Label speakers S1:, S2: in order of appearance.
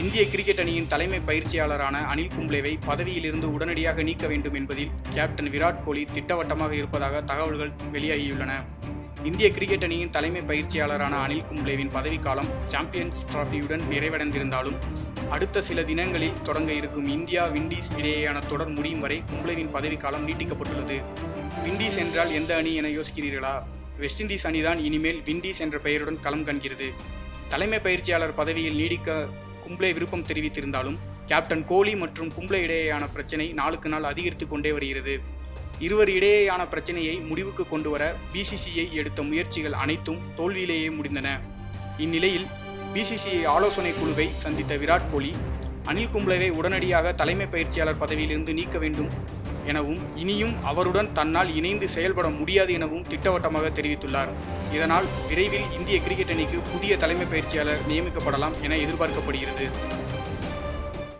S1: இந்திய கிரிக்கெட் அணியின் தலைமை பயிற்சியாளரான அனில் கும்ப்ளேவை பதவியிலிருந்து உடனடியாக நீக்க வேண்டும் என்பதில் கேப்டன் விராட் கோலி திட்டவட்டமாக இருப்பதாக தகவல்கள் வெளியாகியுள்ளன. இந்திய கிரிக்கெட் அணியின் தலைமை பயிற்சியாளரான அனில் கும்ப்ளேவின் பதவிக்காலம் சாம்பியன்ஸ் டிராஃபியுடன் நிறைவடைந்திருந்தாலும் அடுத்த சில தினங்களில் தொடங்க இருக்கும் இந்தியா விண்டீஸ் இடையேயான தொடர் முடியும் வரை கும்ப்ளேவின் பதவிக்காலம் நீட்டிக்கப்பட்டுள்ளது. விண்டீஸ் என்றால் எந்த அணி என யோசிக்கிறீர்களா? வெஸ்ட் இண்டீஸ் அணிதான் இனிமேல் விண்டீஸ் என்ற பெயருடன் களம் காண்கிறது. தலைமை பயிற்சியாளர் பதவியில் நீடிக்க கும்ப்ளே விருப்பம் தெரிவித்திருந்தாலும் கேப்டன் கோலி மற்றும் கும்ப்ளே இடையேயான பிரச்சினை நாளுக்கு நாள் அதிகரித்து கொண்டே வருகிறது. இருவர் இடையேயான பிரச்சனையை முடிவுக்கு கொண்டு வர பிசிசிஐ எடுத்த முயற்சிகள் அனைத்தும் தோல்வியிலேயே முடிந்தன. இந்நிலையில் பிசிசிஐ ஆலோசனை குழுவை சந்தித்த விராட் கோலி அனில் கும்ப்ளேவை உடனடியாக தலைமை பயிற்சியாளர் பதவியிலிருந்து நீக்க வேண்டும் எனவும் இனியும் அவருடன் தன்னால் இணைந்து செயல்பட முடியாது எனவும் திட்டவட்டமாக தெரிவித்துள்ளார். இதனால் விரைவில் இந்திய கிரிக்கெட் அணிக்கு புதிய தலைமை பயிற்சியாளர் நியமிக்கப்படலாம் என எதிர்பார்க்கப்படுகிறது.